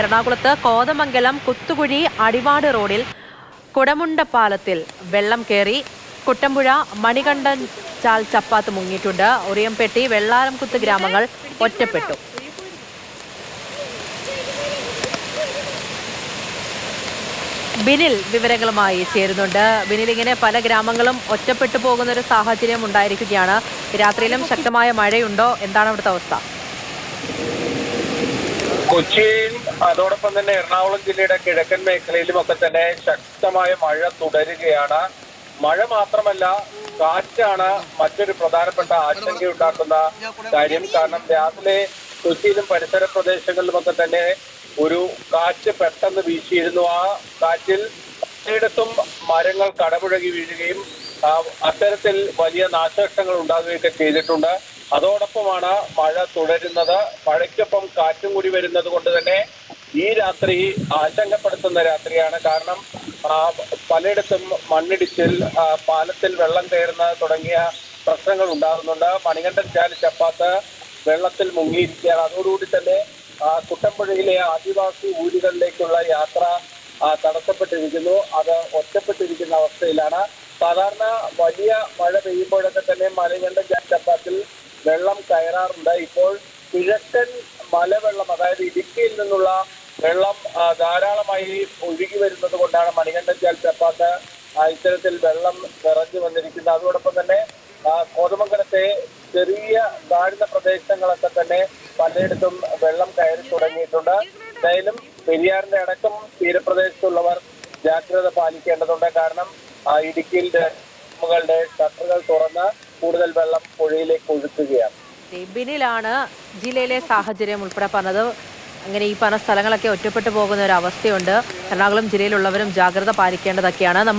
എറണാകുളത്ത് കോതമംഗലം കുത്തുകുഴി അടിവാട് റോഡിൽ കുടമുണ്ട പാലത്തിൽ വെള്ളം കയറി കുട്ടമ്പുഴ മണികണ്ഠൻ ചാൽ ചപ്പാത്ത് മുങ്ങിയിട്ടുണ്ട്. ഉറിയംപെട്ടി വെള്ളാരംകുത്ത് ഗ്രാമങ്ങൾ ഒറ്റപ്പെട്ടു. ബിനിൽ വിവരങ്ങളുമായി ചേരുന്നുണ്ട്. ബിനിൽ ഇങ്ങനെ പല ഗ്രാമങ്ങളും ഒറ്റപ്പെട്ടു പോകുന്ന ഒരു സാഹചര്യം ഉണ്ടായിരിക്കുകയാണ്. രാത്രിയിലും ശക്തമായ മഴയുണ്ടോ? എന്താണ് അവിടുത്തെ അവസ്ഥ? കൊച്ചിയിൽ അതോടൊപ്പം തന്നെ എറണാകുളം ജില്ലയുടെ കിഴക്കൻ മേഖലയിലും ഒക്കെ തന്നെ ശക്തമായ മഴ തുടരുകയാണ്. മഴ മാത്രമല്ല കാറ്റാണ് മറ്റൊരു പ്രധാനപ്പെട്ട ആശങ്കയുണ്ടാക്കുന്ന കാര്യം. കാരണം രാവിലെ കൊച്ചിയിലും പരിസര പ്രദേശങ്ങളിലുമൊക്കെ തന്നെ ഒരു കാറ്റ് പെട്ടെന്ന് വീശിയിരുന്നു. ആ കാറ്റിൽ പലയിടത്തും മരങ്ങൾ കടപുഴകി വീഴുകയും അത്തരത്തിൽ വലിയ നാശനഷ്ടങ്ങൾ ഉണ്ടാകുകയൊക്കെ ചെയ്തിട്ടുണ്ട്. അതോടൊപ്പമാണ് മഴ തുടരുന്നത്. മഴയ്ക്കൊപ്പം കാറ്റും കൂടി വരുന്നത് കൊണ്ട് തന്നെ ഈ രാത്രി ആശങ്കപ്പെടുത്തുന്ന രാത്രിയാണ്. കാരണം പലയിടത്തും മണ്ണിടിച്ചിൽ പാലത്തിൽ വെള്ളം കയറുന്ന തുടങ്ങിയ പ്രശ്നങ്ങൾ ഉണ്ടാകുന്നുണ്ട്. മണികണ്ഠൻ ചാൽ ചപ്പാത്ത് വെള്ളത്തിൽ മുങ്ങിയിരിക്കുകയാണ്. അതോടുകൂടി തന്നെ കുട്ടമ്പുഴയിലെ ആദിവാസി ഊരുകളിലേക്കുള്ള യാത്ര തടസ്സപ്പെട്ടിരിക്കുന്നു. അത് ഒറ്റപ്പെട്ടിരിക്കുന്ന അവസ്ഥയിലാണ്. സാധാരണ വലിയ മഴ പെയ്യുമ്പോഴൊക്കെ തന്നെ മലകണ്ഠൻ ചപ്പാത്തിൽ വെള്ളം കയറാറുണ്ട്. ഇപ്പോൾ കിഴക്കൻ മലവെള്ളം അതായത് ഇടുക്കിയിൽ നിന്നുള്ള വെള്ളം ധാരാളമായി ഒഴുകി വരുന്നത് കൊണ്ടാണ് മണികണ്ഠൻ ചപ്പാത്ത് ആ, ഇത്തരത്തിൽ വെള്ളം നിറഞ്ഞു വന്നിരിക്കുന്നത്. അതോടൊപ്പം തന്നെ കോതമംഗലത്തെ ചെറിയ താഴ്ന്ന പ്രദേശങ്ങളൊക്കെ തന്നെ പലയിടത്തും വെള്ളം കയറി തുടങ്ങിയിട്ടുണ്ട്. എന്തായാലും പെരിയാറിന്റെ അടക്കം തീരപ്രദേശത്തുള്ളവർ ജാഗ്രത പാലിക്കേണ്ടതുണ്ട്. കാരണം ഇടുക്കിയിൽ ഡാമുകളുടെ ഷട്ടറുകൾ തുറന്ന് കൂടുതൽ വെള്ളം പുഴയിലേക്ക് ഒഴുക്കുകയാണ്. ബിനിലാണ് ജില്ലയിലെ സാഹചര്യം ഉൾപ്പെടെ പറഞ്ഞത്. അങ്ങനെ ഈ പറഞ്ഞ സ്ഥലങ്ങളൊക്കെ ഒറ്റപ്പെട്ടു പോകുന്ന ഒരു അവസ്ഥയുണ്ട്. എറണാകുളം ജില്ലയിലുള്ളവരും ജാഗ്രത പാലിക്കേണ്ടതൊക്കെയാണ്. നമ്മൾ